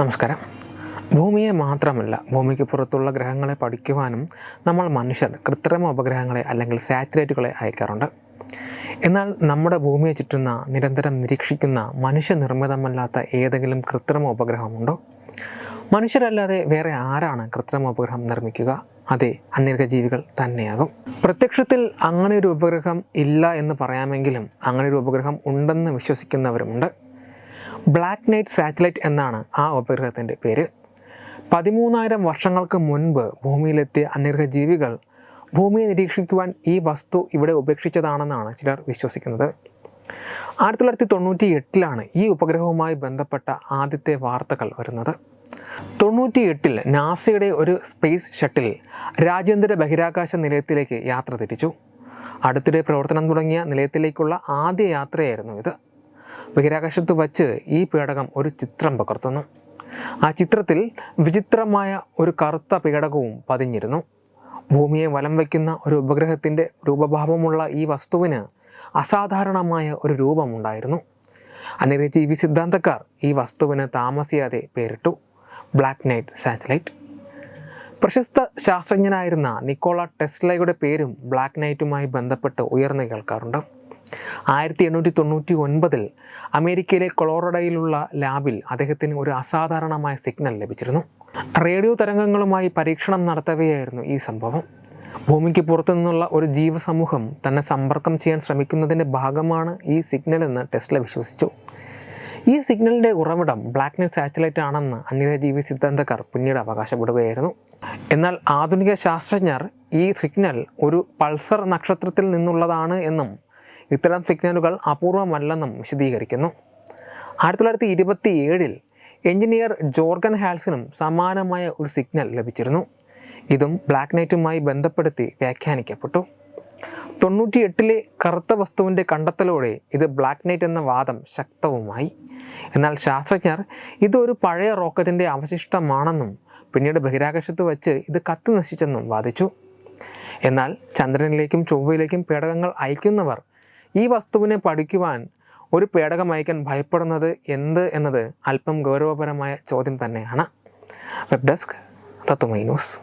നമസ്കാരം. ഭൂമിയെ മാത്രമല്ല ഭൂമിക്ക് പുറത്തുള്ള ഗ്രഹങ്ങളെ പഠിക്കുവാനും നമ്മൾ മനുഷ്യർ കൃത്രിമ ഉപഗ്രഹങ്ങളെ അല്ലെങ്കിൽ സാറ്റലൈറ്റുകളെ അയക്കാറുണ്ട്. എന്നാൽ നമ്മുടെ ഭൂമിയെ ചുറ്റുന്ന നിരന്തരം നിരീക്ഷിക്കുന്ന മനുഷ്യനിർമ്മിതമല്ലാത്ത ഏതെങ്കിലും കൃത്രിമ ഉപഗ്രഹമുണ്ടോ? മനുഷ്യരല്ലാതെ വേറെ ആരാണ് കൃത്രിമ ഉപഗ്രഹം നിർമ്മിക്കുക? അതെ അന്യഗ്രഹജീവികൾ ജീവികൾ തന്നെയാകും. പ്രത്യക്ഷത്തിൽ അങ്ങനെ ഒരു ഉപഗ്രഹം ഇല്ല എന്ന് പറയാമെങ്കിലും അങ്ങനെ ഒരു ഉപഗ്രഹം ഉണ്ടെന്ന് വിശ്വസിക്കുന്നവരുമുണ്ട്. ബ്ലാക്ക് നൈറ്റ് സാറ്റലൈറ്റ് എന്നാണ് ആ ഉപഗ്രഹത്തിന്റെ പേര്. പതിമൂന്നായിരം വർഷങ്ങൾക്ക് മുൻപ് ഭൂമിയിലെത്തിയ അന്യഗ്രഹ ജീവികൾ ഭൂമിയെ നിരീക്ഷിക്കുവാൻ ഈ വസ്തു ഇവിടെ ഉപേക്ഷിച്ചതാണെന്നാണ് ചിലർ വിശ്വസിക്കുന്നത്. ആയിരത്തി തൊള്ളായിരത്തി തൊണ്ണൂറ്റി എട്ടിലാണ് ഈ ഉപഗ്രഹവുമായി ബന്ധപ്പെട്ട ആദ്യത്തെ വാർത്തകൾ വരുന്നത്. തൊണ്ണൂറ്റി എട്ടിൽ നാസയുടെ ഒരു സ്പേസ് ഷട്ടിൽ രാജ്യാന്തര ബഹിരാകാശ നിലയത്തിലേക്ക് യാത്ര തിരിച്ചു. അടുത്തിടെ പ്രവർത്തനം തുടങ്ങിയ നിലയത്തിലേക്കുള്ള ആദ്യ യാത്രയായിരുന്നു ഇത്. ബഹിരാകാശത്ത് വച്ച് ഈ പേടകം ഒരു ചിത്രം പകർത്തുന്നു. ആ ചിത്രത്തിൽ വിചിത്രമായ ഒരു കറുത്ത പേടകവും പതിഞ്ഞിരുന്നു. ഭൂമിയെ വലം വയ്ക്കുന്ന ഒരു ഉപഗ്രഹത്തിന്റെ രൂപഭാവമുള്ള ഈ വസ്തുവിന് അസാധാരണമായ ഒരു രൂപമുണ്ടായിരുന്നു. അനിരജീവി സിദ്ധാന്തക്കാർ ഈ വസ്തുവിന് താമസിയാതെ പേരിട്ടു. ബ്ലാക്ക് നൈറ്റ് സാറ്റലൈറ്റ് പ്രശസ്ത ശാസ്ത്രജ്ഞനായിരുന്ന നിക്കോള ടെസ്ലയുടെ പേരും ബ്ലാക്ക് നൈറ്റുമായി ബന്ധപ്പെട്ട് ഉയർന്നു കേൾക്കാറുണ്ട്. ആയിരത്തി എണ്ണൂറ്റി തൊണ്ണൂറ്റി ഒൻപതിൽ അമേരിക്കയിലെ കൊളോറഡയിലുള്ള ലാബിൽ അദ്ദേഹത്തിന് ഒരു അസാധാരണമായ സിഗ്നൽ ലഭിച്ചിരുന്നു. റേഡിയോ തരംഗങ്ങളുമായി പരീക്ഷണം നടത്തവെയായിരുന്നു ഈ സംഭവം. ഭൂമിക്ക് പുറത്തു നിന്നുള്ള ഒരു ജീവസമൂഹം തന്നെ സമ്പർക്കം ചെയ്യാൻ ശ്രമിക്കുന്നതിന്റെ ഭാഗമാണ് ഈ സിഗ്നൽ എന്ന് ടെസ്ല വിശ്വസിച്ചു. ഈ സിഗ്നലിന്റെ ഉറവിടം ബ്ലാക്ക്നെസ് സാറ്റലൈറ്റ് ആണെന്ന് അന്യജീവി സിദ്ധാന്തക്കാർ പിന്നീട് അവകാശപ്പെടുകയായിരുന്നു. എന്നാൽ ആധുനിക ശാസ്ത്രജ്ഞർ ഈ സിഗ്നൽ ഒരു പൾസർ നക്ഷത്രത്തിൽ നിന്നുള്ളതാണ് എന്നും ഇത്തരം സിഗ്നലുകൾ അപൂർവമല്ലെന്നും വിശദീകരിക്കുന്നു. ആയിരത്തി തൊള്ളായിരത്തി ഇരുപത്തി ഏഴിൽ എഞ്ചിനീയർ ജോർഗൻ ഹാൽസിനും സമാനമായ ഒരു സിഗ്നൽ ലഭിച്ചിരുന്നു. ഇതും ബ്ലാക്ക് നൈറ്റുമായി ബന്ധപ്പെടുത്തി വ്യാഖ്യാനിക്കപ്പെട്ടു. തൊണ്ണൂറ്റി എട്ടിലെ കറുത്ത വസ്തുവിന്റെ കണ്ടെത്തലോടെ ഇത് ബ്ലാക്ക് നൈറ്റ് എന്ന വാദം ശക്തവുമായി. എന്നാൽ ശാസ്ത്രജ്ഞർ ഇതൊരു പഴയ റോക്കറ്റിന്റെ അവശിഷ്ടമാണെന്നും പിന്നീട് ബഹിരാകാശത്ത് വച്ച് ഇത് കത്തി നശിച്ചെന്നും വാദിച്ചു. എന്നാൽ ചന്ദ്രനിലേക്കും ചൊവ്വയിലേക്കും പേടകങ്ങൾ അയക്കുന്നവർ ഈ വസ്തുവിനെ പഠിക്കുവാൻ ഒരു പേടകം അയക്കാൻ ഭയപ്പെടുന്നത് എന്ത് എന്നത് അല്പം ഗൗരവപരമായ ചോദ്യം തന്നെയാണ്. Web desk Tatwamayi news.